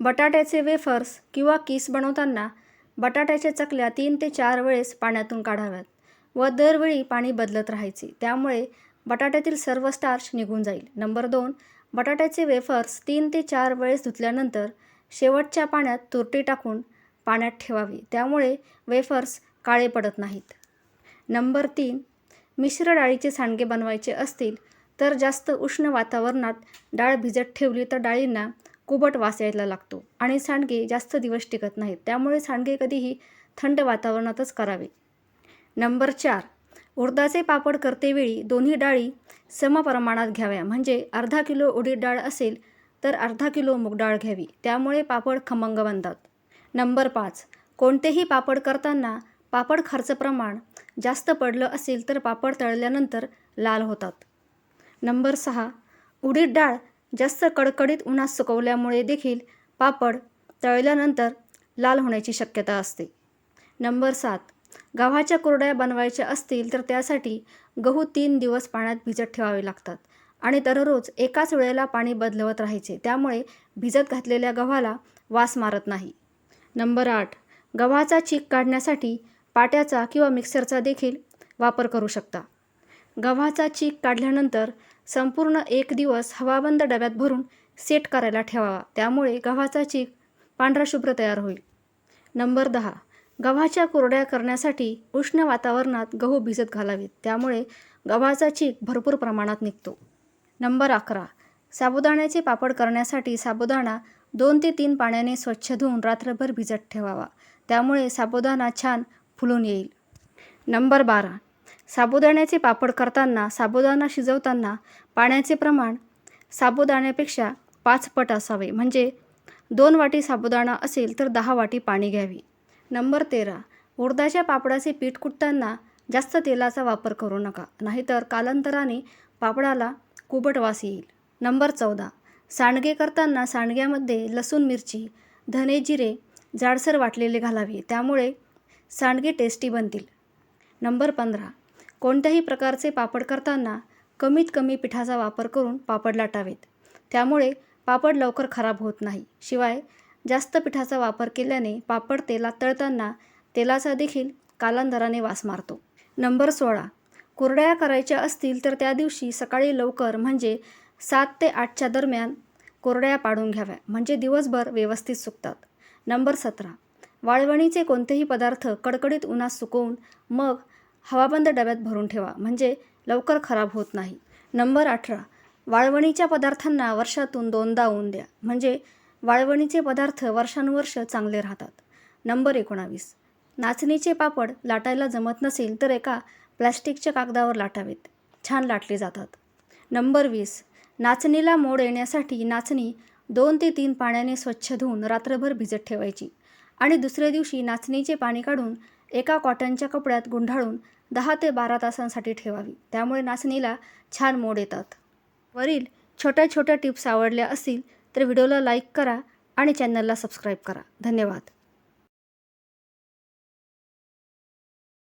बटाट्याचे वेफर्स किंवा किस बनवताना बटाट्याच्या चकल्या तीन ते चार वेळेस पाण्यातून काढाव्यात व दरवेळी पाणी बदलत राहायचे. त्यामुळे बटाट्यातील सर्व स्टार्च निघून जाईल. नंबर दोन बटाट्याचे वेफर्स तीन ते चार वेळेस धुतल्यानंतर शेवटच्या पाण्यात तुरटी टाकून पाण्यात ठेवावी. त्यामुळे वेफर्स काळे पडत नाहीत. नंबर तीन मिश्र डाळीचे सांडगे बनवायचे असतील तर जास्त उष्ण वातावरणात डाळ भिजत ठेवली तर डाळींना कुबट वास यायला लागतो आणि सांडगे जास्त दिवस टिकत नाहीत. त्यामुळे सांडगे कधीही थंड वातावरणातच करावे. नंबर चार. उडदाचे पापड करतेवेळी दोन्ही डाळी समप्रमाणात घ्याव्या. म्हणजे अर्धा किलो उडीद डाळ असेल तर अर्धा किलो मूग डाळ घ्यावी. त्यामुळे पापड खमंग बनतात. नंबर पाच. कोणतेही पापड करताना पापड खर्च प्रमाण जास्त पडलं असेल तर पापड तळल्यानंतर लाल होतात. नंबर सहा. उडीद डाळ जास्त कडकडीत उन्हात सुकवल्यामुळे देखील पापड तळल्यानंतर लाल होण्याची शक्यता असते. नंबर सात. गव्हाच्या कुरड्या बनवायच्या असतील तर त्यासाठी गहू तीन दिवस पाण्यात भिजत ठेवावे लागतात आणि दररोज एकाच वेळेला पाणी बदलवत राहायचे. त्यामुळे भिजत घातलेल्या गव्हाला वास मारत नाही. नंबर आठ. गव्हाचा चीक काढण्यासाठी पाट्याचा किंवा मिक्सरचा देखील वापर करू शकता. गव्हाचा चीक काढल्यानंतर संपूर्ण एक दिवस हवाबंद डब्यात भरून सेट करायला ठेवावा. त्यामुळे गव्हाचा चीक पांढरा शुभ्र तयार होईल. नंबर दहा. गव्हाच्या कोरड्या करण्यासाठी उष्ण वातावरणात गहू भिजत घालावेत. त्यामुळे गव्हाचा चीक भरपूर प्रमाणात निघतो. नंबर अकरा. साबुदाण्याचे पापड करण्यासाठी साबुदाणा दोन ते तीन पाण्याने स्वच्छ धुवून रात्रभर भिजत ठेवावा. त्यामुळे साबुदाणा छान फुलून येईल. नंबर बारा. साबुदाण्याचे पापड करताना साबुदाणा शिजवताना पाण्याचे प्रमाण साबुदाण्यापेक्षा पाच पट असावे. म्हणजे दोन वाटी साबुदाणा असेल तर दहा वाटी पाणी घ्यावी. नंबर तेरा. उडदाच्या पापडाचे पीठ कुटताना जास्त तेलाचा वापर करू नका. नाहीतर कालांतराने पापडाला कुबट वास येईल. नंबर चौदा. सांडगे करताना सांडग्यामध्ये लसूण मिरची धने जिरे जाडसर वाटलेले घालावे. त्यामुळे सांडगे टेस्टी बनतील. नंबर पंधरा. कोणत्याही प्रकारचे पापड करताना कमीत कमी पिठाचा वापर करून पापड लाटावेत. त्यामुळे पापड लवकर खराब होत नाही. शिवाय जास्त पिठाचा वापर केल्याने पापड तेलात तळताना तेलाचा देखील कालांतराने वास मारतो. नंबर सोळा. कुरड्या करायच्या असतील तर त्या दिवशी सकाळी लवकर म्हणजे सात ते आठच्या दरम्यान कोरड्या पाडून घ्याव्या. म्हणजे दिवसभर व्यवस्थित सुकतात. नंबर सतरा. वाळवणीचे कोणतेही पदार्थ कडकडीत उन्हात सुकवून मग हवाबंद डब्यात भरून ठेवा. म्हणजे लवकर खराब होत नाही. नंबर अठरा. वाळवणीच्या पदार्थांना वर्षातून दोनदा ऊन द्या. म्हणजे वाळवणीचे पदार्थ वर्षानुवर्ष चांगले राहतात. नंबर एकोणावीस. नाचणीचे पापड लाटायला जमत नसेल तर एका प्लॅस्टिकच्या कागदावर लाटावेत. छान लाटले जातात. नंबर वीस. नाचणीला मोड येण्यासाठी नाचणी दोन ते तीन पाण्याने स्वच्छ धुवून रात्रभर भिजत ठेवायची. आणि दुसऱ्या दिवशी नाचणीचे पाणी काढून एका कॉटनच्या कपड्यात गुंढाळून दहा ते बारा तासांसाठी ठेवावी. त्यामुळे नाचणीला छान मोड येतात. वरील छोट्या छोट्या टिप्स आवडल्या असतील तर व्हिडिओला लाईक करा आणि चॅनलला सबस्क्राईब करा. धन्यवाद.